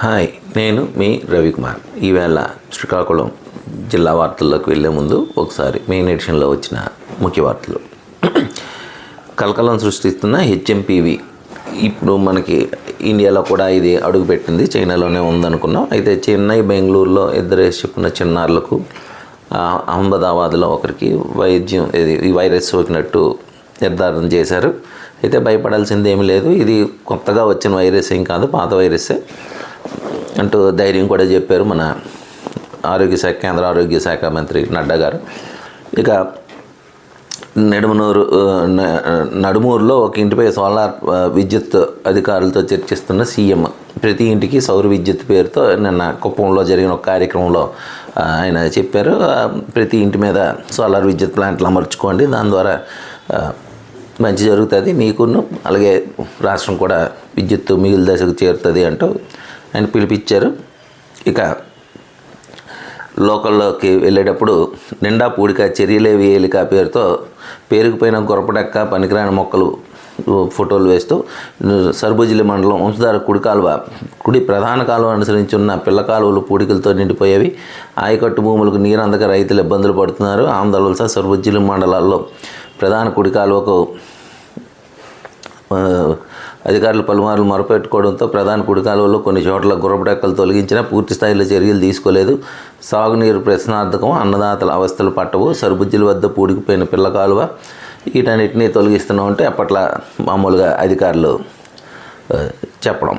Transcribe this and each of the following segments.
Hi నేను మీ రవికుమార్. ఈవేళ శ్రీకాకుళం జిల్లా వార్తల్లోకి వెళ్ళే ముందు ఒకసారి మెయిన్ ఎడిషన్లో వచ్చిన ముఖ్య వార్తలు. కలకలం సృష్టిస్తున్న హెచ్ఎంపీవి. ఇప్పుడు మనకి ఇండియాలో కూడా ఇది అడుగుపెట్టింది చైనాలోనే ఉందనుకున్నాం. అయితే చెన్నై బెంగళూరులో ఇద్దరు చెప్పుకున్న చిన్నారులకు అహ్మదాబాద్లో ఒకరికి వైద్యం ఇది ఈ వైరస్ సోకినట్టు నిర్ధారణ చేశారు. అయితే భయపడాల్సింది ఏమీ లేదు. ఇది కొత్తగా వచ్చిన వైరస్ ఏం కాదు పాత వైరస్. అంటూ ధైర్యం కూడా చెప్పారు మన ఆరోగ్య శాఖ కేంద్ర ఆరోగ్య శాఖ మంత్రి నడ్డా గారు. ఇక నడుమనూరు న- నడుమూరులో ఒక ఇంటిపై సోలార్ విద్యుత్ అధికారులతో చర్చిస్తున్న సీఎం ప్రతి ఇంటికి సౌర విద్యుత్ పేరుతో నిన్న కుప్పంలో జరిగిన ఒక కార్యక్రమంలో ఆయన చెప్పారు. ప్రతి ఇంటి మీద సోలార్ విద్యుత్ ప్లాంట్లు అమర్చుకోండి. దాని ద్వారా మంచి జరుగుతుంది. మీకును అలాగే రాష్ట్రం కూడా విద్యుత్ మిగిలి దశకు చేరుతుంది అంటూ ఆయన పిలిపించారు. ఇక లోకల్లోకి వెళ్ళేటప్పుడు నిండా పూడిక చర్యలే వేయలిక పేరుతో పేరుకుపోయిన గొరపడెక్క పనికిరాని మొక్కలు ఫోటోలు వేస్తూ సర్బుజిలి మండలం వంశధార కుడి కాలువ కుడి ప్రధాన కాలువ అనుసరించున్న పిల్ల కాలువలు పూడికలతో నిండిపోయేవి. ఆయకట్టు భూములకు నీరు అందక రైతులు ఇబ్బందులు పడుతున్నారు. ఆంధ్రవలస సర్బుజిలి మండలాల్లో ప్రధాన కుడి కాలువకు అధికారులు పలుమార్లు మొరపెట్టుకోవడంతో ప్రధాన కుడికాలువలో కొన్ని చోట్ల గుర్రపడెక్కలు తొలగించినా పూర్తి స్థాయిలో చర్యలు తీసుకోలేదు. సాగునీరు ప్రశ్నార్థకం అన్నదాతల అవస్థలు పట్టవు. సరుబుజ్జుల వద్ద పూడికిపోయిన పిల్ల కాలువ వీటన్నిటినీ తొలగిస్తున్నామంటే అప్పట్లో మామూలుగా అధికారులు చెప్పడం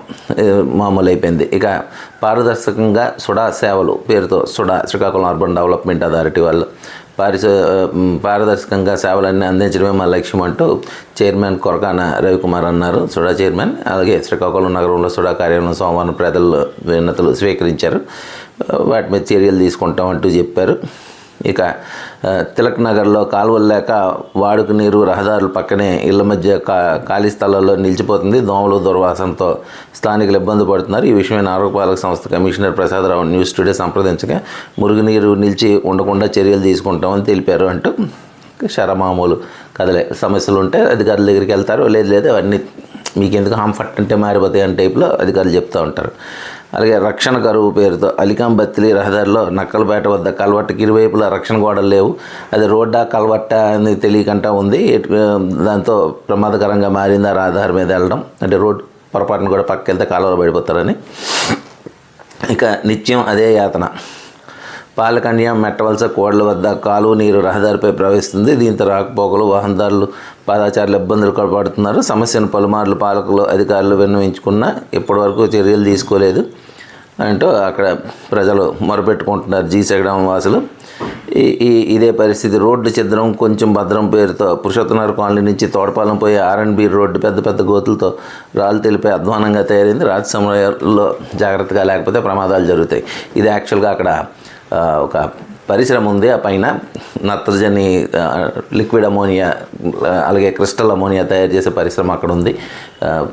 మామూలు అయిపోయింది ఇక పారదర్శకంగా సుడా సేవలు పేరుతో SUDA Srikakulam urban development authority వాళ్ళు పారిశ పారదర్శకంగా సేవలన్నీ అందించడమే మా లక్ష్యం అంటూ చైర్మన్ కొరకాన రవికుమార్ అన్నారు. సుడా చైర్మన్ అలాగే శ్రీకాకుళం నగరంలో సుడా కార్యాలయం సోమవారం ప్రజలు విన్నతులు స్వీకరించారు. వాటి మీద చర్యలు తీసుకుంటామంటూ చెప్పారు. ఇక తిలక్ నగర్లో కాలువలు లేక వాడుక నీరు రహదారుల పక్కనే ఇళ్ళ మధ్య కా ఖాళీ స్థలాల్లో నిలిచిపోతుంది. దోమలు దుర్వాసనతో స్థానికులు ఇబ్బంది పడుతున్నారు. ఈ విషయమైన ఆరోగ్యపాలక సంస్థ కమిషనర్ ప్రసాదరావు న్యూస్ టుడే సంప్రదించగా మురుగునీరు నిలిచి ఉండకుండా చర్యలు తీసుకుంటామని తెలిపారు అంటూ శరమామూలు కదలే సమస్యలు ఉంటే అధికారుల దగ్గరికి వెళ్తారు. లేదు లేదు అవన్నీ మీకు ఎందుకు హాంఫర్ట్ అంటే మారిపోతాయి అని టైప్లో అధికారులు చెప్తూ ఉంటారు. అలాగే రక్షణ కరువు పేరుతో అలికాం బత్తిలి రహదారిలో నక్కలపేట వద్ద కలవట్టకి ఇరువైపులా రక్షణ గోడలు లేవు. అది రోడ్డా కలవట్ట అని తెలియకుండా ఉంది. దాంతో ప్రమాదకరంగా మారింది ఆ రహదారి మీద వెళ్ళడం. అంటే రోడ్ పొరపాటున కూడా పక్కకి వెళ్తే కాలువలో పడిపోతారని. ఇక నిత్యం అదే యాతన. పాలకన్య మెట్టవలస కోడల వద్ద కాలువ నీరు రహదారిపై ప్రవహిస్తుంది. దీంతో రాకపోకలు వాహనదారులు పాదాచారులు ఇబ్బందులు పడుతున్నారు సమస్యను పలుమార్లు పాలకులు అధికారులు విన్నవించుకున్నా ఇప్పటివరకు చర్యలు తీసుకోలేదు. అంటూ అక్కడ ప్రజలు మొరపెట్టుకుంటున్నారు జీసగడం వాసులు. ఈ ఈ ఇదే పరిస్థితి. రోడ్డు చిద్రం కొంచెం భద్రం పేరుతో పురుషోత్తనగర్ కాలనీ నుంచి తోడపాలెం పోయే ఆర్ఎండ్బి రోడ్డు పెద్ద పెద్ద గోతులతో రాళ్ళు తెలిపే అధ్వానంగా తయారైంది. రాత్రి సమయంలో జాగ్రత్తగా లేకపోతే ప్రమాదాలు జరుగుతాయి. ఇది యాక్చువల్గా అక్కడ ఒక పరిశ్రమ ఉంది ఆ పైన నత్రజని లిక్విడ్ అమోనియా అలాగే క్రిస్టల్ అమోనియా తయారు చేసే పరిశ్రమ అక్కడ ఉంది.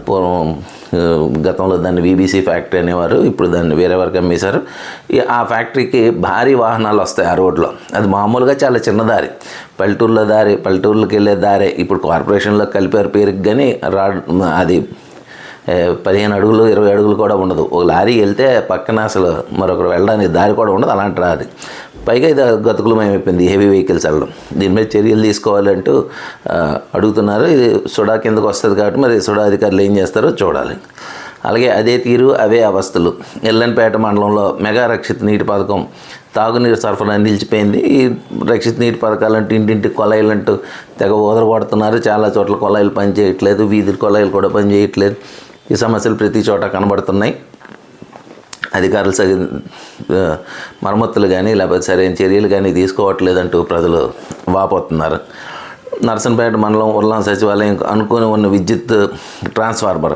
పూర్వం గతంలో దాన్ని వీబీసీ ఫ్యాక్టరీ అనేవారు ఇప్పుడు దాన్ని వేరే వరకు అమ్మేశారు ఆ ఫ్యాక్టరీకి భారీ వాహనాలు వస్తాయి ఆ రోడ్లో. అది మామూలుగా చాలా చిన్న దారి. పల్లెటూరులో దారి పల్లెటూర్లోకి వెళ్ళే దారే. ఇప్పుడు కార్పొరేషన్లో కలిపారు పేరుకి కానీ రాడ్ అది పదిహేను అడుగులు ఇరవై అడుగులు కూడా ఉండదు. ఒక లారీ వెళ్తే పక్కన అసలు మరొకరు వెళ్ళడానికి దారి కూడా ఉండదు అలాంటి రాది పైగా ఇది గతుకులమైపోయింది హెవీ వెహికల్స్ వెళ్ళడం. దీని మీద చర్యలు తీసుకోవాలంటూ అడుగుతున్నారు. ఇది సుడా కిందకు వస్తుంది కాబట్టి మరి సుడా అధికారులు ఏం చేస్తారో చూడాలి. అలాగే అదే తీరు అవే అవస్థలు. ఎల్లంపేట మండలంలో మెగా రక్షిత నీటి పథకం తాగునీరు సరఫరా నిలిచిపోయింది. ఈ రక్షిత నీటి పథకాలంటూ ఇంటింటి కొలాయిలు అంటూ తెగ కొడుతున్నారు చాలా చోట్ల కొలాయిలు పనిచేయట్లేదు వీధి కొలాయిలు కూడా పనిచేయట్లేదు. ఈ సమస్యలు ప్రతి చోట కనబడుతున్నాయి. అధికారులు సరి మరమ్మతులు కానీ లేకపోతే సరైన చర్యలు కానీ తీసుకోవట్లేదంటూ ప్రజలు వాపోతున్నారు. నర్సంపేట మండలం ఉర్లాం సచివాలయం అనుకుని ఉన్న విద్యుత్ ట్రాన్స్ఫార్మర్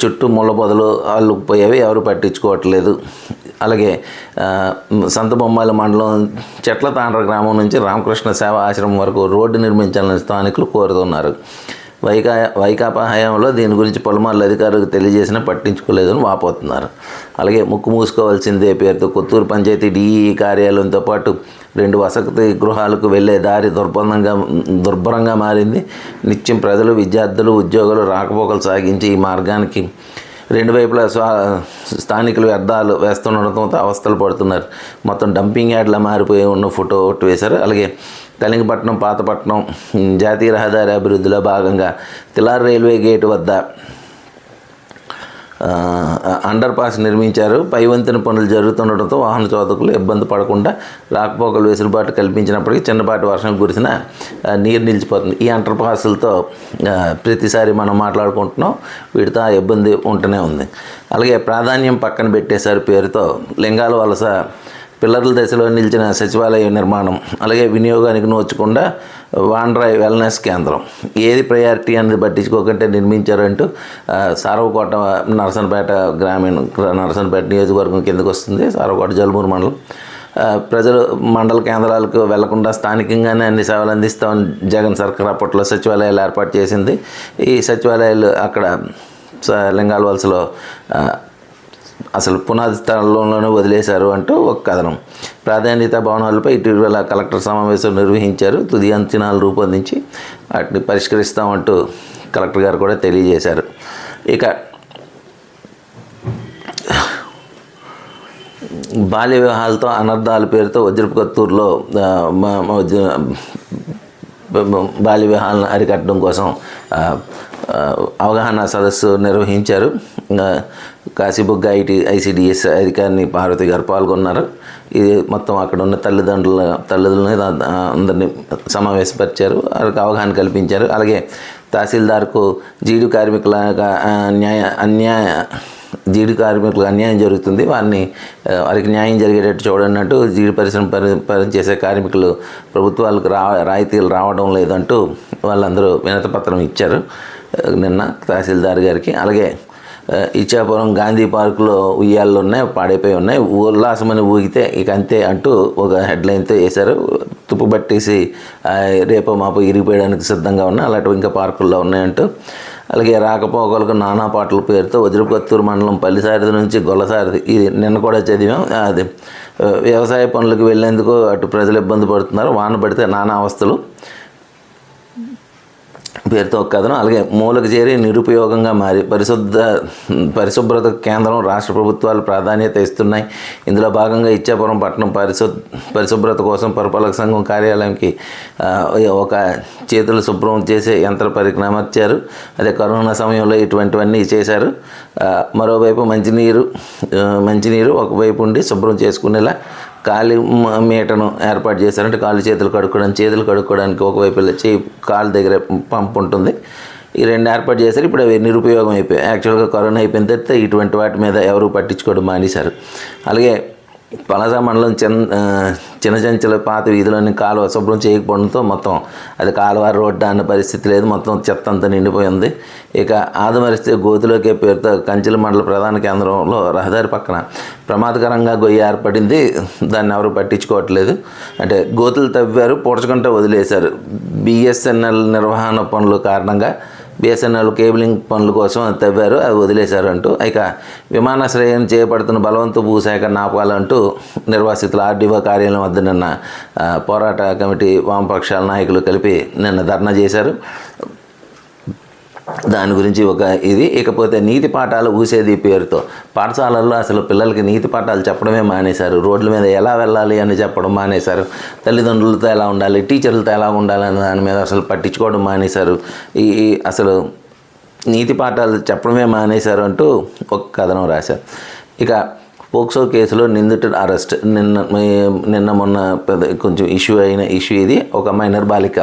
చుట్టూ ముళ్ళపొదలు అల్లుకుపోయేవి ఎవరు పట్టించుకోవట్లేదు. అలాగే సంతబొమ్మాయిల బొమ్మాయిల మండలం చెట్ల తాండ్ర గ్రామం నుంచి రామకృష్ణ సేవా ఆశ్రమం వరకు రోడ్డు నిర్మించాలని స్థానికులు కోరుతున్నారు. వైకా వైకాపా హయాంలో దీని గురించి పలుమార్లు అధికారులకు తెలియజేసినా పట్టించుకోలేదని వాపోతున్నారు. అలాగే ముక్కు మూసుకోవాల్సిందే పేరుతో కొత్తూరు పంచాయతీ డిఈ కార్యాలయంతో పాటు రెండు వసతి గృహాలకు వెళ్ళే దారి దుర్బంధంగా దుర్భరంగా మారింది. నిత్యం ప్రజలు విద్యార్థులు ఉద్యోగులు రాకపోకలు సాగించి ఈ మార్గానికి రెండు వైపులా స్వా స్థానికులు వ్యర్థాలు వేస్తుండటంతో అవస్థలు పడుతున్నారు. మొత్తం డంపింగ్ యార్డ్లా మారిపోయి ఉన్న ఫోటో ఒకటి వేశారు. అలాగే కళింగపట్నం పాతపట్నం జాతీయ రహదారి అభివృద్ధిలో భాగంగా తిలార్ రైల్వే గేట్ వద్ద అండర్ పాస్ నిర్మించారు. పై వంతెన పనులు జరుగుతుండటంతో వాహన చోదకులు ఇబ్బంది పడకుండా రాకపోకలు వెసులుబాటు కల్పించినప్పటికీ చిన్నపాటి వర్షం కురిసిన నీరు నిలిచిపోతుంది. ఈ అండర్ పాసులతో ప్రతిసారి మనం మాట్లాడుకుంటున్నాం. వీటితో ఆ ఇబ్బంది ఉంటూనే ఉంది. అలాగే ప్రాధాన్యం పక్కన పెట్టేశారు పేరుతో లింగాల వలస పిల్లర్ల దశలో నిలిచిన సచివాలయ నిర్మాణం అలాగే వినియోగానికి నోచకుండా వాండ్రాయ్ వెల్నెస్ కేంద్రం. ఏది ప్రయారిటీ అనేది పట్టించుకోకుంటే నిర్మించారంటూ సారవకోట నరసనపేట గ్రామీణ నరసనపేట నియోజకవర్గం కిందకు వస్తుంది సారవకోట జలుమూరు మండలం. ప్రజలు మండల కేంద్రాలకు వెళ్ళకుండా స్థానికంగానే అన్ని సేవలు అందిస్తామని జగన్ సర్కార్ అప్పట్లో సచివాలయాలు ఏర్పాటు చేసింది. ఈ సచివాలయాలు అక్కడ స- లింగాల వలసలో అసలు పునాది స్థలంలోనే వదిలేశారు అంటూ ఒక కథనం. ప్రాధాన్యత భవనాలపై ఇటీవల కలెక్టర్ సమావేశం నిర్వహించారు. తుది అంచనాలు రూపొందించి వాటిని పరిష్కరిస్తామంటూ కలెక్టర్ గారు కూడా తెలియజేశారు. ఇక బాల్య వివాహాలతో అనర్థాల పేరుతో వజ్రపుకత్తూరులో బాల్య వివాహాలను అరికట్టడం కోసం అవగాహన సదస్సు నిర్వహించారు. కాశీబుగ్గ ఐటీ ఐసిడిఎస్ అధికారిని పార్వతి గారు పాల్గొన్నారు. ఇది మొత్తం అక్కడ ఉన్న తల్లిదండ్రుల తల్లిదండ్రులని అందరినీ సమావేశపరిచారు. వారికి అవగాహన కల్పించారు. అలాగే తహసీల్దార్కు జీడి కార్మికుల న్యాయ అన్యాయ జీడి కార్మికులకు అన్యాయం జరుగుతుంది. వారిని వారికి న్యాయం జరిగేటట్టు చూడన్నట్టు జీడి పరిశ్రమ పరి పనిచేసే కార్మికులు ప్రభుత్వాలకు రా రాయితీలు రావడం లేదంటూ వాళ్ళందరూ వినతపత్రం ఇచ్చారు నిన్న తహసీల్దార్ గారికి. అలాగే ఇచ్చాపురం గాంధీ పార్కులో ఉయ్యాళ్ళు ఉన్నాయి పాడైపోయి ఉన్నాయి. ఉల్లాసమని ఊగితే ఇక అంతే అంటూ ఒక హెడ్లైన్తో వేశారు తుప్పు పట్టేసి రేపో మాపో ఇరిగిపోయడానికి సిద్ధంగా ఉన్నాయి అలాంటివి ఇంకా పార్కుల్లో ఉన్నాయంటూ. అలాగే రాకపోకలకు నానా పాటల పేరుతో వజ్రపత్తూరు మండలం పల్లిసారిది నుంచి గొల్లసారిది ఇది నిన్న కూడా చదివాం అది వ్యవసాయ పనులకు వెళ్ళేందుకు అటు ప్రజలు ఇబ్బంది పడుతున్నారు వాన పడితే నానా అవస్థలు. పేరుతో ఒక కథనం. అలాగే మూలకు చేరి నిరుపయోగంగా మారి పరిశుద్ధ పరిశుభ్రత కేంద్రం రాష్ట్ర ప్రభుత్వాలు ప్రాధాన్యత ఇస్తున్నాయి. ఇందులో భాగంగా ఇచ్చాపురం పట్టణం పరిశు పరిశుభ్రత కోసం పరిపాలక సంఘం కార్యాలయంకి ఒక చేతులు శుభ్రం చేసే యంత్ర పరిజ్ఞానం అమర్చారు. అదే కరోనా సమయంలో ఇటువంటివన్నీ చేశారు. మరోవైపు మంచినీరు మంచినీరు ఒకవైపు ఉండి శుభ్రం చేసుకునేలా కాలి మీటను ఏర్పాటు చేశారంటే కాళ్ళు చేతులు కడుక్కోవడానికి చేతులు కడుక్కోవడానికి ఒకవైపు చేయి కాలు దగ్గర పంప్ ఉంటుంది. ఈ రెండు ఏర్పాటు చేశారు. ఇప్పుడు అవి నిరుపయోగం అయిపోయాయి. యాక్చువల్గా కరోనా అయిపోయిన తర్వాత ఇటువంటి వాటి మీద ఎవరు పట్టించుకోవడం మానేశారు. అలాగే పలాస మండలం చిన్న చిన్న చెంచల పాత వీధిలోని కాలువ శుభ్రం చేయకపోవడంతో మొత్తం అది కాలువ రోడ్డు అన్న పరిస్థితి లేదు. మొత్తం చెత్త అంతా నిండిపోయింది. ఇక ఆదమరిస్తే గోతిలోకే పేరుతో కంచెల మండల ప్రధాన కేంద్రంలో రహదారి పక్కన ప్రమాదకరంగా గొయ్యి ఏర్పడింది. దాన్ని ఎవరు పట్టించుకోవట్లేదు. అంటే గోతులు తవ్వారు పూడ్చకుండా వదిలేశారు. బిఎస్ఎన్ఎల్ నిర్వహణ పనుల కారణంగా బిఎస్ఎన్ఎల్ కేబులింగ్ పనుల కోసం అది తవ్వారు అది వదిలేశారు అంటూ. ఇక విమానాశ్రయం చేపడుతున్న బలవంత భూసేకరణ ఆపాలంటూ నిర్వాసితులు ఆర్డీఓ కార్యాలయం వద్ద నిన్న పోరాట కమిటీ వామపక్షాల నాయకులు కలిపి నిన్న ధర్నా చేశారు. దాని గురించి ఒక ఇది. ఇకపోతే నీతి పాఠాలు ఊసేది పేరుతో. పాఠశాలల్లో అసలు పిల్లలకి నీతి పాఠాలు చెప్పడమే మానేశారు. రోడ్ల మీద ఎలా వెళ్ళాలి అని చెప్పడం మానేశారు. తల్లిదండ్రులతో ఎలా ఉండాలి టీచర్లతో ఎలా ఉండాలి అనే దాని మీద అసలు పట్టించుకోవడం మానేశారు. ఈ అసలు నీతి పాఠాలు చెప్పడమే మానేశారు అంటూ ఒక కథనం రాశారు. ఇక పోక్సో కేసులో నిందితుడు అరెస్ట్. నిన్న నిన్న మొన్న పెద్ద కొంచెం ఇష్యూ అయిన ఇష్యూ ఇది. ఒక మైనర్ బాలిక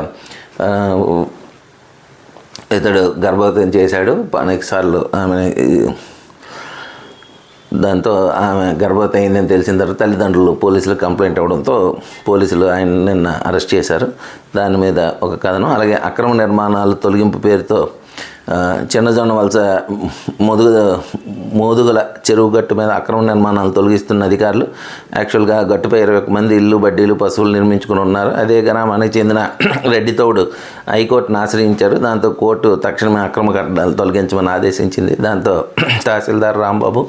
ఇతడు గర్భవతం చేశాడు. అనేక సార్లు ఆమె దాంతో ఆమె గర్భవతి అయిందని తెలిసిన తర్వాత తల్లిదండ్రులు పోలీసులకు కంప్లైంట్ అవ్వడంతో పోలీసులు ఆయన నిన్న అరెస్ట్ చేశారు. దాని మీద ఒక కథనం. అలాగే అక్రమ నిర్మాణాలు తొలగింపు పేరుతో చిన్నజొన్న వలస మొదుగు మోదుగుల చెరువు గట్టు మీద అక్రమ నిర్మాణాలు తొలగిస్తున్న అధికారులు యాక్చువల్గా గట్టుపై ఇరవై మంది ఇల్లు బడ్డీలు పశువులు నిర్మించుకుని ఉన్నారు. అదే గ్రామానికి చెందిన రెడ్డి తోడు హైకోర్టును ఆశ్రయించారు. దాంతో కోర్టు తక్షణమే అక్రమ కట్టడాలు తొలగించమని ఆదేశించింది. దాంతో తహసీల్దార్ రాంబాబు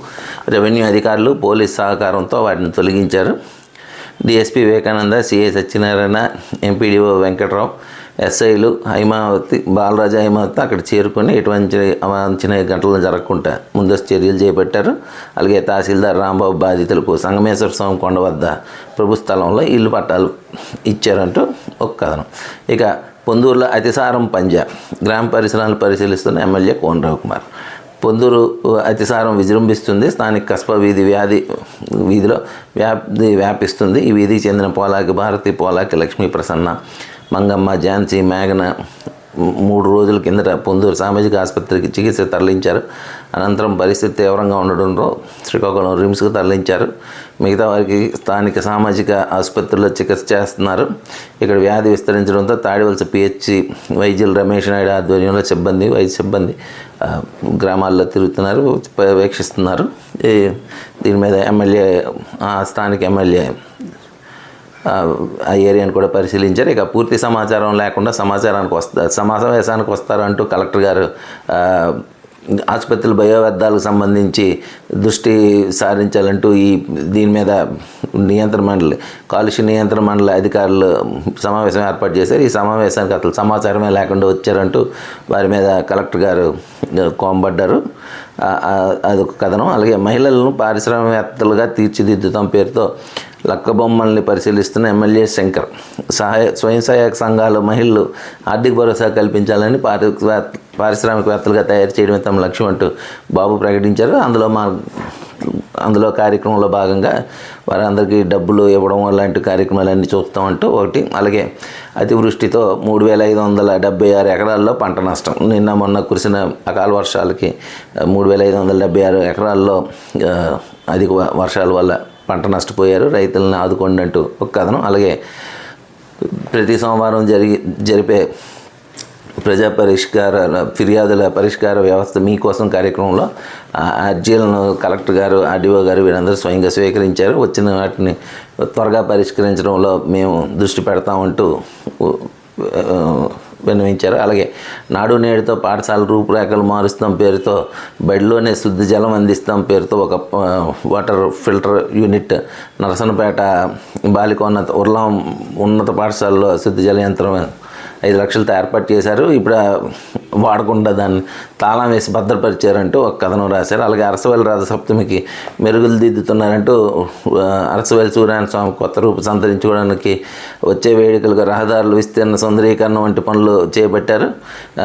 రెవెన్యూ అధికారులు పోలీస్ సహకారంతో వాటిని తొలగించారు. DSP Vivekananda CI Satyanarayana MPDO Venkatrao ఎస్ఐలు హైమావతి బాలరాజ హైమావతి అక్కడ చేరుకొని ఎటువంటి అవాంఛనీయ ఘటనలు జరగకుండా ముందస్తు చర్యలు చేపట్టారు. అలాగే తహసీల్దార్ రాంబాబు బాధితులకు సంగమేశ్వర స్వామి కొండ వద్ద ప్రభు స్థలంలో ఇల్లు పట్టాలు ఇచ్చారంటూ ఒక కథనం. ఇక పొందూరులో అతిసారం పంజా గ్రామ పరిసరాలను పరిశీలిస్తున్న ఎమ్మెల్యే కోన రవికుమార్ పొందూరు అతిసారం విజృంభిస్తుంది. స్థానిక కస్బా వీధి వ్యాధి వీధిలో వ్యాప్తి వ్యాపిస్తుంది. ఈ వీధికి చెందిన పోలాకి భారతి పోలాకి లక్ష్మీ ప్రసన్న మంగమ్మ ఝాన్సీ మేఘన మూడు రోజుల కిందట పొందూరు సామాజిక ఆసుపత్రికి చికిత్స తరలించారు. అనంతరం పరిస్థితి తీవ్రంగా ఉండడంతో శ్రీకాకుళం రిమ్స్కు తరలించారు. మిగతా వారికి స్థానిక సామాజిక ఆసుపత్రిలో చికిత్స చేస్తున్నారు. ఇక్కడ వ్యాధి విస్తరించడంతో తాడివలస పిహెచ్సి వైద్యులు రమేష్ నాయుడు ఆధ్వర్యంలో సిబ్బంది వైద్య సిబ్బంది గ్రామాల్లో తిరుగుతున్నారు వీక్షిస్తున్నారు. దీని మీద ఎమ్మెల్యే స్థానిక ఎమ్మెల్యే ఆ, ఏరియాను కూడా పరిశీలించారు. ఇక పూర్తి సమాచారం లేకుండా సమాచారానికి వస్తా సమావేశానికి వస్తారంటూ కలెక్టర్ గారు ఆసుపత్రుల వ్యర్థాలకు సంబంధించి దృష్టి సారించాలంటూ ఈ దీని మీద నియంత్రణ మండలి కాలుష్య నియంత్రణ మండలి అధికారులు సమావేశం ఏర్పాటు చేశారు. ఈ సమావేశానికి అసలు సమాచారమే లేకుండా వచ్చారంటూ వారి మీద కలెక్టర్ గారు కోంబడ్డారు. అది ఒక అదొక కథనం. అలాగే మహిళలను పారిశ్రామికవేత్తలుగా తీర్చిదిద్దుతాం పేరుతో లక్కబొమ్మల్ని పరిశీలిస్తున్న ఎమ్మెల్యే శంకర్. సహాయ స్వయం సహాయక సంఘాలు మహిళలు ఆర్థిక భరోసా కల్పించాలని పారి పారిశ్రామికవేత్తలుగా తయారు చేయడమే తమ లక్ష్యం అంటూ బాబు ప్రకటించారు. అందులో మా అందులో కార్యక్రమంలో భాగంగా వారందరికీ డబ్బులు ఇవ్వడం అలాంటి కార్యక్రమాలన్నీ చూస్తామంటూ ఒకటి అలాగే అతివృష్టితో మూడు వేల ఐదు వందల డెబ్బై ఆరు ఎకరాల్లో పంట నష్టం. నిన్న మొన్న కురిసిన అకాల వర్షాలకి మూడు వేల ఐదు వందల డెబ్బై ఆరు ఎకరాల్లో అధిక వ- వర్షాల వల్ల పంట నష్టపోయారు రైతులను ఆదుకోండి అంటూ ఒక కథనం. అలాగే ప్రతి సోమవారం జరిగి జరిపే ప్రజా పరిష్కార ఫిర్యాదుల పరిష్కార వ్యవస్థ మీకోసం కార్యక్రమంలో అర్జీలను కలెక్టర్ గారు ఆర్డీఓ గారు వీరందరూ స్వయంగా స్వీకరించారు. వచ్చిన వాటిని త్వరగా పరిష్కరించడంలో మేము దృష్టి పెడతామంటూ విన్నవించారు అలాగే నాడు నేడుతో పాఠశాల రూపురేఖలు మారుస్తాం పేరుతో బడిలోనే శుద్ధ జలం అందిస్తాం పేరుతో ఒక వాటర్ ఫిల్టర్ యూనిట్ నరసనపేట బాలికోన్నత ఉర్లాం ఉన్నత పాఠశాలలో శుద్ధ జల యంత్రం ఐదు లక్షలతో ఏర్పాటు చేశారు. ఇప్పుడు వాడకుండా దాన్ని తాళం వేసి భద్రపరిచారంటూ ఒక కథనం రాశారు. అలాగే అరసవేల రథసప్తమికి మెరుగులు దిద్దుతున్నారంటూ ఆ, అరసవేల సూర్యనారాయణ స్వామి కొత్త రూపు సంతరించుకోవడానికి వచ్చే వేడుకలకు రహదారులు విస్తీర్ణ సుందరీకరణ వంటి పనులు చేపట్టారు.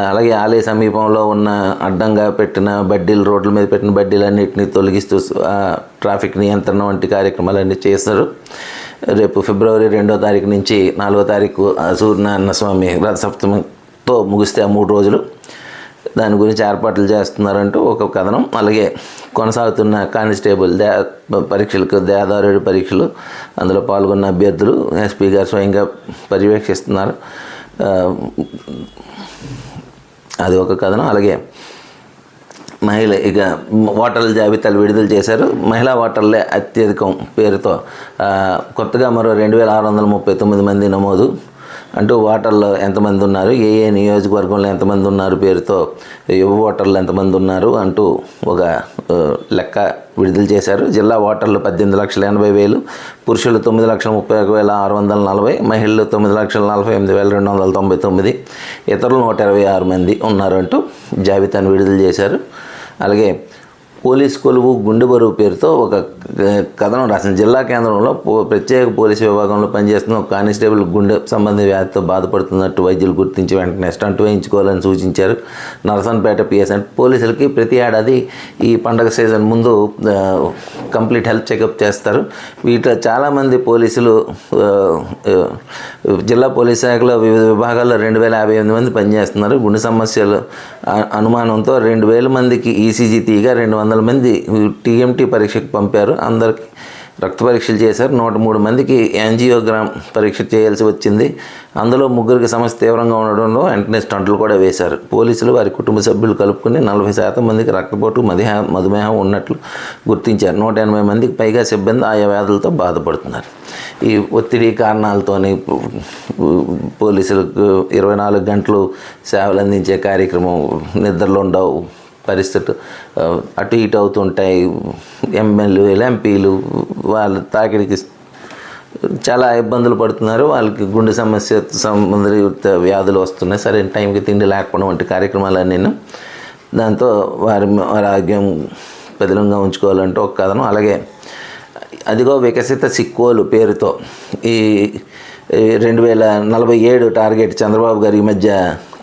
అలాగే ఆలయ సమీపంలో ఉన్న అడ్డంగా పెట్టిన బడ్డీలు రోడ్ల మీద పెట్టిన బడ్డీలన్నింటినీ తొలగిస్తూ ట్రాఫిక్ నియంత్రణ వంటి కార్యక్రమాలన్నీ చేశారు. రేపు ఫిబ్రవరి రెండో తారీఖు నుంచి నాలుగో తారీఖు ఆ సూర్యనారాయణ స్వామి రథసప్తమితో ముగిస్తే ఆ మూడు రోజులు. దాని గురించి ఏర్పాట్లు చేస్తున్నారంటూ ఒక కథనం. అలాగే కొనసాగుతున్న కానిస్టేబుల్ దే పరీక్షలకు దేదారుడి పరీక్షలు అందులో పాల్గొన్న అభ్యర్థులు ఎస్పీ గారు స్వయంగా పర్యవేక్షిస్తున్నారు. అది ఒక కథనం. అలాగే మహిళ ఇక ఓటర్ల జాబితాలు విడుదల చేశారు. మహిళా ఓటర్లే అత్యధికం పేరుతో కొత్తగా మరో రెండు వేల ఆరు వందల ముప్పై తొమ్మిది మంది నమోదు. అంటూ ఓటర్లు ఎంతమంది ఉన్నారు? ఏ ఏ నియోజకవర్గంలో ఎంతమంది ఉన్నారు పేరుతో యువ ఓటర్లు ఎంతమంది ఉన్నారు అంటూ ఒక లెక్క విడుదల చేశారు. జిల్లా ఓటర్లు పద్దెనిమిది లక్షల ఎనభై వేలు పురుషులు తొమ్మిది లక్షల ముప్పై ఒక వేల ఆరు వందల నలభై మహిళలు తొమ్మిది లక్షల నలభై ఎనిమిది వేల రెండు వందల తొంభై తొమ్మిది ఇతరులు నూట ఇరవై ఆరు మంది ఉన్నారంటూ జాబితాను విడుదల చేశారు. అలాగే పోలీస్ కొలువు గుండె బరువు పేరుతో ఒక కథనం రాసింది. జిల్లా కేంద్రంలో పో- ప్రత్యేక పోలీసు విభాగంలో పనిచేస్తున్న ఒక కానిస్టేబుల్ గుండె సంబంధ వ్యాధితో బాధపడుతున్నట్టు వైద్యులు గుర్తించి వెంటనే స్టంట్ వేయించుకోవాలని సూచించారు. నరసన్పేట పిఎస్ అంటే పోలీసులకి ప్రతి ఏడాది ఈ పండగ సీజన్ ముందు కంప్లీట్ హెల్త్ చెకప్ చేస్తారు. వీటిలో చాలామంది పోలీసులు జిల్లా పోలీస్ శాఖలో వివిధ విభాగాల్లో రెండు వేల యాభై ఎనిమిది మంది పనిచేస్తున్నారు. గుండె సమస్యలు అనుమానంతో రెండు వేల మందికి ఈసీజీ తీయగా రెండు వందల మంది టీఎంటీ పరీక్షకు పంపారు. అందరికి రక్త పరీక్షలు చేశారు. నూట మూడు మందికి యాంజియోగ్రామ్ పరీక్ష చేయాల్సి వచ్చింది. అందులో ముగ్గురికి సమస్య తీవ్రంగా ఉండడంలో వెంటనే స్టంట్లు కూడా వేశారు. పోలీసులు వారి కుటుంబ సభ్యులు కలుపుకుని నలభై శాతం మందికి రక్తపోటు మధుహ మధుమేహం ఉన్నట్లు గుర్తించారు. నూట ఎనభై మందికి పైగా సిబ్బంది ఆయా వ్యాధులతో బాధపడుతున్నారు. ఈ ఒత్తిడి కారణాలతోని పోలీసులకు ఇరవై నాలుగు గంటలు సేవలు అందించే కార్యక్రమం నిద్రలో ఉండవు. పరిస్థితి. అటు ఇటు అవుతుంటాయి. ఎమ్మెల్యేలు ఎంపీలు వాళ్ళ తాకిడికి చాలా ఇబ్బందులు పడుతున్నారు. వాళ్ళకి గుండె సమస్య సంబంధిత వ్యాధులు వస్తున్నాయి. సరైన టైంకి తిండి లేకపోవడం వంటి కార్యక్రమాలన్నీ. దాంతో వారి వారి ఆరోగ్యం పదిలంగా ఉంచుకోవాలంటే ఒక కథనం. అలాగే అదిగో వికసిత సిక్కోలు పేరుతో ఈ ఈ రెండు వేల నలభై ఏడు టార్గెట్ చంద్రబాబు గారి ఈ మధ్య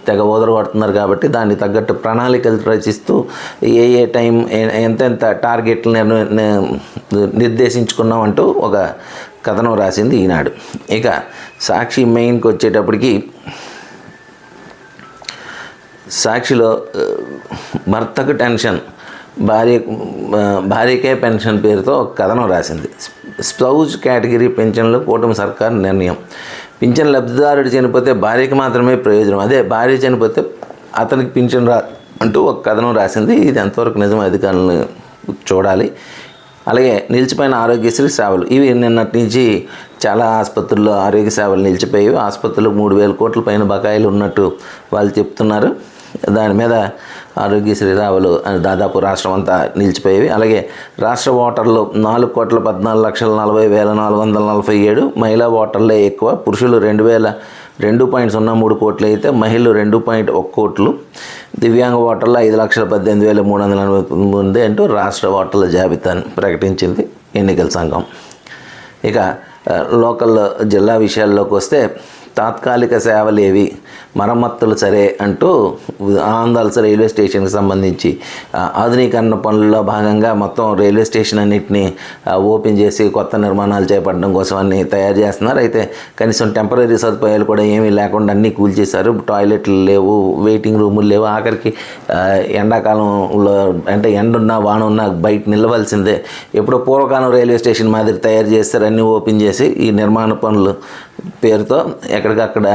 తెగ ఓదరగొడుతున్నారు కాబట్టి దానికి తగ్గట్టు ప్రణాళికలు రచిస్తూ ఏ ఏ టైం ఎంతెంత టార్గెట్లు నేను నిర్దేశించుకున్నామంటూ ఒక కథనం రాసింది ఈనాడు. ఇక సాక్షి మెయిన్కి వచ్చేటప్పటికి సాక్షిలో భర్తకు టెన్షన్ భార్య భార్యకే పెన్షన్ పేరుతో ఒక కథనం రాసింది. స్పౌజ్ కేటగిరీ పెన్షన్లు కూటమి సర్కార్ నిర్ణయం. పింఛన్ లబ్ధిదారుడు చనిపోతే భార్యకి మాత్రమే ప్రయోజనం. అదే భార్య చనిపోతే అతనికి పింఛన్ రా అంటూ ఒక కథనం రాసింది. ఇది ఎంతవరకు నిజం అధికారులను చూడాలి. అలాగే నిలిచిపోయిన ఆరోగ్యశ్రీ సేవలు. ఇవి నిన్నటి నుంచి చాలా ఆసుపత్రుల్లో ఆరోగ్య సేవలు నిలిచిపోయి ఆసుపత్రులు మూడు వేల కోట్ల పైన బకాయిలు ఉన్నట్టు వాళ్ళు చెప్తున్నారు. దాని మీద ఆరోగ్యశ్రీ రావులు దాదాపు రాష్ట్రం అంతా నిలిచిపోయేవి. అలాగే రాష్ట్ర ఓటర్లు నాలుగు కోట్ల పద్నాలుగు లక్షల నలభై వేల నాలుగు వందల నలభై ఏడు మహిళా ఓటర్లే ఎక్కువ పురుషులు రెండు వేల రెండు పాయింట్ సున్నా మూడు కోట్లు అయితే మహిళలు రెండు పాయింట్ ఒక కోట్లు దివ్యాంగ ఓటర్లు ఐదు లక్షల పద్దెనిమిది వేల మూడు వందల ఎనభై తొమ్మిది అంటూ రాష్ట్ర ఓటర్ల జాబితాను ప్రకటించింది ఎన్నికల సంఘం. ఇక లోకల్లో లోకల్ జిల్లా విషయాల్లోకి వస్తే తాత్కాలిక సేవలేవి మరమ్మతులు సరే అంటూ ఆంధ్రల్స్ రైల్వే స్టేషన్కి సంబంధించి ఆధునీకరణ పనుల్లో భాగంగా మొత్తం రైల్వే స్టేషన్ అన్నింటినీ ఓపెన్ చేసి కొత్త నిర్మాణాలు చేపట్టడం కోసం అన్ని తయారు చేస్తున్నారు. అయితే కనీసం టెంపరీ సదుపాయాలు కూడా ఏమీ లేకుండా అన్నీ కూల్చేశారు టాయిలెట్లు లేవు వెయిటింగ్ రూములు లేవు. ఆఖరికి ఎండాకాలంలో అంటే ఎండ ఉన్నా వాన ఉన్నా బయట నిలవలసిందే. ఎప్పుడో పూర్వకాలం రైల్వే స్టేషన్ మాదిరి తయారు చేస్తారు. అన్నీ ఓపెన్ చేసి ఈ నిర్మాణ పనులు పేరుతో ఎక్కడికక్కడ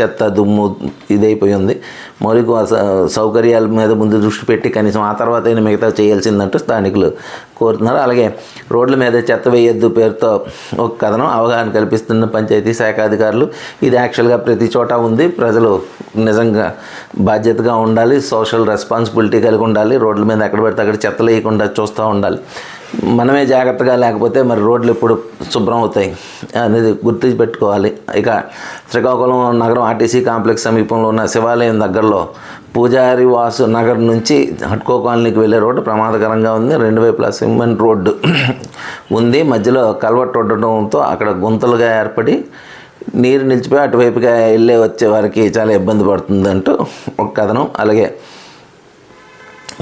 చెత్త దుమ్ము ఇదైపోయి ఉంది. మౌలిక సౌకర్యాల మీద ముందు దృష్టి పెట్టి కనీసం ఆ తర్వాత అయినా మిగతా చేయాల్సిందంటూ స్థానికులు కోరుతున్నారు. అలాగే రోడ్ల మీద చెత్త వేయొద్దు పేరుతో ఒక కథనం అవగాహన కల్పిస్తున్న పంచాయతీ శాఖ అధికారులు. ఇది యాక్చువల్గా ప్రతి చోట ఉంది. ప్రజలు నిజంగా బాధ్యతగా ఉండాలి. సోషల్ రెస్పాన్సిబిలిటీ కలిగి ఉండాలి. రోడ్ల మీద ఎక్కడ పెడితే అక్కడ చెత్త లేకుండా చూస్తూ ఉండాలి. మనమే జాగ్రత్తగా లేకపోతే మరి రోడ్లు ఎప్పుడు శుభ్రం అవుతాయి అనేది గుర్తు పెట్టుకోవాలి ఇక శ్రీకాకుళం నగరం ఆర్టీసీ కాంప్లెక్స్ సమీపంలో ఉన్న శివాలయం దగ్గరలో పూజారి వాసు నగర్ నుంచి హట్కో కాలనీకి వెళ్ళే రోడ్డు ప్రమాదకరంగా ఉంది. రెండు వైపులా సిమెంట్ రోడ్డు ఉంది. మధ్యలో కల్వర్ట్ ఉండటంతో అక్కడ గుంతలుగా ఏర్పడి నీరు నిలిచిపోయి అటువైపుగా వెళ్ళే వచ్చే వారికి చాలా ఇబ్బంది పడుతుందంటూ ఒక కథనం. అలాగే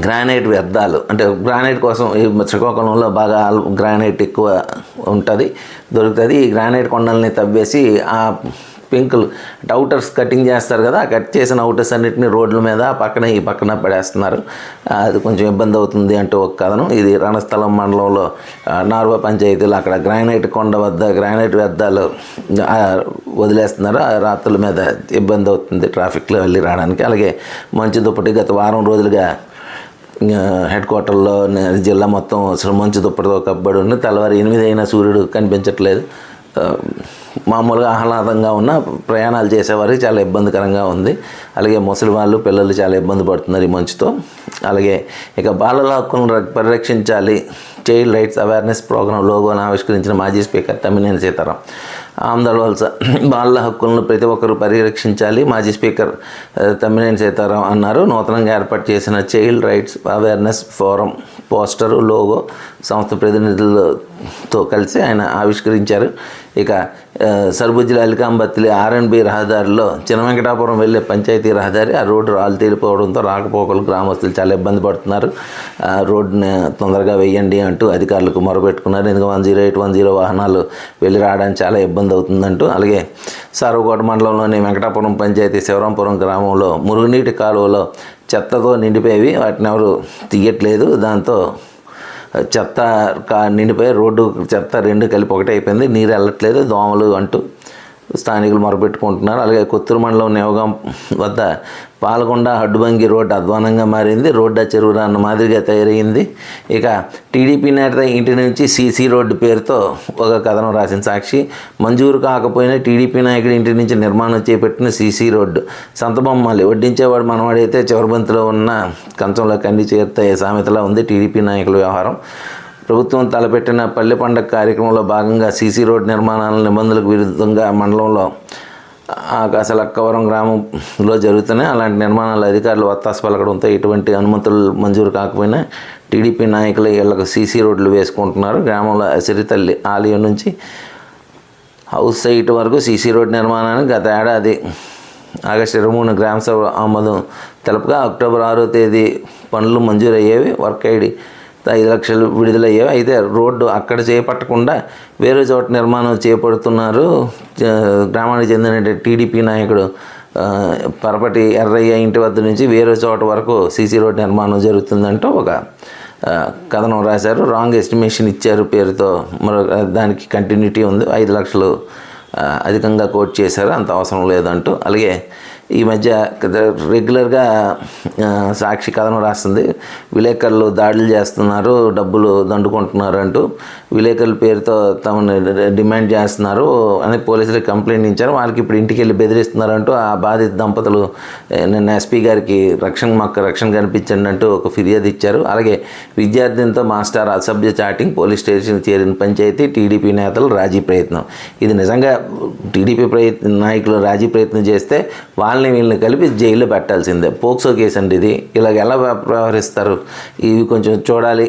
గ్రానైట్ వ్యర్థాలు. అంటే గ్రానైట్ కోసం ఈ శ్రీకాకుళంలో బాగా ఆల్- గ్రానైట్ ఎక్కువ ఉంటుంది దొరుకుతుంది. ఈ గ్రానైట్ కొండల్ని తవ్వేసి ఆ పింకులు అవుటర్స్ కటింగ్ చేస్తారు కదా కట్ చేసిన అవుటర్స్ అన్నిటిని రోడ్ల మీద పక్కన ఈ పక్కన పడేస్తున్నారు. అది కొంచెం ఇబ్బంది అవుతుంది అంటూ ఒక కథనం. ఇది రణస్థలం మండలంలో నార్వ పంచాయతీలో అక్కడ గ్రానైట్ కొండ వద్ద గ్రానైట్ వ్యర్థాలు వదిలేస్తున్నారు. ఆ రాత్రుల మీద ఇబ్బంది అవుతుంది ట్రాఫిక్లో వెళ్ళి రావడానికి. అలాగే మంచు దుప్పటి గత వారం రోజులుగా హెడ్ క్వార్టర్లో జిల్లా మొత్తం అసలు మంచు దుప్పటితో కప్పబడి ఉంది. తెల్లవారు ఎనిమిది అయినా సూర్యుడు కనిపించట్లేదు. మామూలుగా ఆహ్లాదంగా ఉన్న ప్రయాణాలు చేసేవారికి చాలా ఇబ్బందికరంగా ఉంది. అలాగే ముసలి వాళ్ళు పిల్లలు చాలా ఇబ్బంది పడుతున్నారు ఈ మంచుతో. అలాగే ఇక బాలల హక్కులను పరిరక్షించాలి. చైల్డ్ రైట్స్ అవేర్నెస్ ప్రోగ్రాం లోగోను ఆవిష్కరించిన మాజీ స్పీకర్ తమ్మినేని సీతారాం. ఆంధ్రవలస బాలల హక్కులను ప్రతి ఒక్కరూ పరిరక్షించాలి. మాజీ స్పీకర్ తమ్మినేని సీతారాం అన్నారు. నూతనంగా ఏర్పాటు చేసిన child rights awareness forum poster logo సంస్థ ప్రతినిధులతో కలిసి ఆయన ఆవిష్కరించారు. ఇక ఆ, సర్బుజ్జిల అలికాంబత్తిలి ఆర్ఎన్బి రహదారిలో చిన్న వెంకటాపురం వెళ్ళే పంచాయతీ రహదారి ఆ రోడ్డు రాళ్ళు తేలిపోవడంతో రాకపోకలు గ్రామస్తులు చాలా ఇబ్బంది పడుతున్నారు. ఆ రోడ్డుని తొందరగా వేయండి అంటూ అధికారులకు మొరపెట్టుకున్నారు. ఎందుకంటే one zero eight one zero వాహనాలు వెళ్ళి రావడానికి చాలా ఇబ్బంది అవుతుందంటూ అలాగే సారవకోట మండలంలోని వెంకటాపురం పంచాయతీ శివరాంపురం గ్రామంలో మురుగునీటి కాలువలో చెత్తతో నిండిపోయేవి. వాటిని ఎవరు తీయట్లేదు. దాంతో చెత్త కా నిండిపోయి రోడ్డు చెత్త రెండు కలిపి ఒకటే అయిపోయింది. నీరు వెళ్ళట్లేదు దోమలు అంటూ స్థానికులు మొరపెట్టుకుంటున్నారు. అలాగే కొత్తూరు మండలం నేవగాం వద్ద పాలకొండ హడ్డుబంగి రోడ్డు అధ్వానంగా మారింది. రోడ్డు చెరువు అన్న మాదిరిగా తయారైంది ఇక టీడీపీ నేత ఇంటి నుంచి సీసీ రోడ్డు పేరుతో ఒక కథనం రాసిన సాక్షి. మంజూరు కాకపోయినా టీడీపీ నాయకుడి ఇంటి నుంచి నిర్మాణం చేపట్టిన సీసీ రోడ్డు. సంతబొమ్మాలి వడ్డించేవాడు మనవాడైతే చివరిబంతిలో ఉన్న కంచంలో కండి చేరుతాయి సామెతలా ఉంది టీడీపీ నాయకుల వ్యవహారం. ప్రభుత్వం తలపెట్టిన పల్లె పండగ కార్యక్రమంలో భాగంగా సీసీ రోడ్ నిర్మాణాల నిబంధనలకు విరుద్ధంగా మండలంలో ఆకాశలక్కవరం గ్రామంలో జరుగుతున్నాయి. అలాంటి నిర్మాణాలు అధికారులు వత్తాసు పలకడంతో ఎటువంటి అనుమతులు మంజూరు కాకపోయినా టీడీపీ నాయకులు ఇళ్ళకు సీసీ రోడ్లు వేసుకుంటున్నారు. గ్రామంలో అసిరితల్లి ఆలయం నుంచి హౌస్ సైట్ వరకు సీసీ రోడ్ నిర్మాణానికి గత ఏడాది ఆగస్టు ఇరవై మూడు గ్రామ సభ ఆమోదం తెలుపుగా అక్టోబర్ ఆరో తేదీ పనులు మంజూరయ్యేవి. వర్క్ ఐడి ఐదు లక్షలు విడుదలయ్యేవి అయితే రోడ్డు అక్కడ చేపట్టకుండా వేరే చోట నిర్మాణం చేపడుతున్నారు. గ్రామానికి చెందిన టీడీపీ నాయకుడు పరపటి ఎర్రయ్య ఇంటి వద్ద నుంచి వేరే చోట వరకు సీసీ రోడ్ నిర్మాణం జరుగుతుందంటూ ఒక కథనం రాశారు. రాంగ్ ఎస్టిమేషన్ ఇచ్చారు పేరుతో. మరొక దానికి కంటిన్యూటీ ఉంది. ఐదు లక్షలు అధికంగా కోట్ చేశారు. అంత అవసరం లేదంటూ. అలాగే ఈ మధ్య రెగ్యులర్గా సాక్షి కథనం రాస్తుంది. విలేకరులు దాడులు చేస్తున్నారు డబ్బులు దండుకుంటున్నారు అంటూ విలేకరుల పేరుతో తమను డిమాండ్ చేస్తున్నారు అని పోలీసులకు కంప్లైంట్ ఇచ్చారు. వాళ్ళకి ఇప్పుడు ఇంటికి వెళ్ళి బెదిరిస్తున్నారంటూ ఆ బాధిత దంపతులు నిన్న ఎస్పీ గారికి రక్షణ మాకు రక్షణ కనిపించండి అంటూ ఒక ఫిర్యాదు ఇచ్చారు. అలాగే విద్యార్థినితో మాస్టర్ అసభ్య చాటింగ్ పోలీస్ స్టేషన్ చేరిన పంచాయతీ టీడీపీ నేతలు రాజీ ప్రయత్నం. ఇది నిజంగా టీడీపీ ప్రయత్న నాయకులు రాజీ ప్రయత్నం చేస్తే వాళ్ళ వాళ్ళని వీళ్ళని కలిపి జైల్లో పెట్టాల్సిందే. పోక్సో కేసు అండి ఇది. ఇలాగ ఎలా వ్యవహరిస్తారు? ఇవి కొంచెం చూడాలి.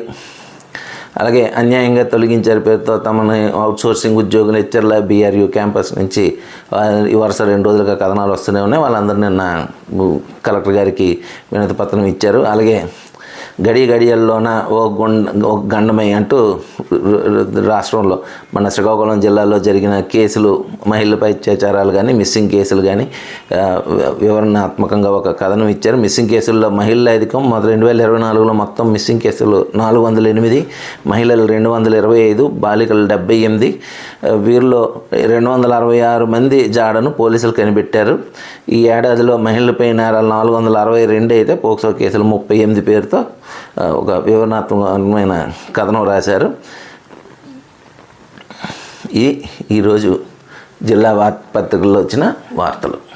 అలాగే అన్యాయంగా తొలగించారు పేరుతో తమని అవుట్సోర్సింగ్ ఉద్యోగులు హెచ్చర్ల బీఆర్యూ క్యాంపస్ నుంచి ఈ వరుస రెండు రోజులుగా కథనాలు వస్తూనే ఉన్నాయి. వాళ్ళందరూ నిన్న కలెక్టర్ గారికి వినతి పత్రం ఇచ్చారు. అలాగే గడి గడియల్లోన ఓ గుండ ఓ గండమై అంటూ రాష్ట్రంలో మన శ్రీకాకుళం జిల్లాలో జరిగిన కేసులు మహిళలపై అత్యాచారాలు కానీ మిస్సింగ్ కేసులు కానీ వివరణాత్మకంగా ఒక కథనం ఇచ్చారు. మిస్సింగ్ కేసుల్లో మహిళల అధికం మొదటి రెండు వేల ఇరవై నాలుగులో మొత్తం మిస్సింగ్ కేసులు నాలుగు వందల ఎనిమిది మహిళలు రెండు వందల ఇరవై ఐదు బాలికలు డెబ్బై ఎనిమిది వీరిలో రెండు వందల అరవై ఆరు మంది జాడను పోలీసులు కనిపెట్టారు. ఈ ఏడాదిలో మహిళలపై నేరాలు నాలుగు వందల అరవై రెండు అయితే పోక్సో కేసులు ముప్పై ఎనిమిది పేరుతో ఒక వివరణాత్మకమైన కథనం రాశారు. ఈ ఈరోజు జిల్లా వార్త పత్రికల్లో వచ్చిన వార్తలు.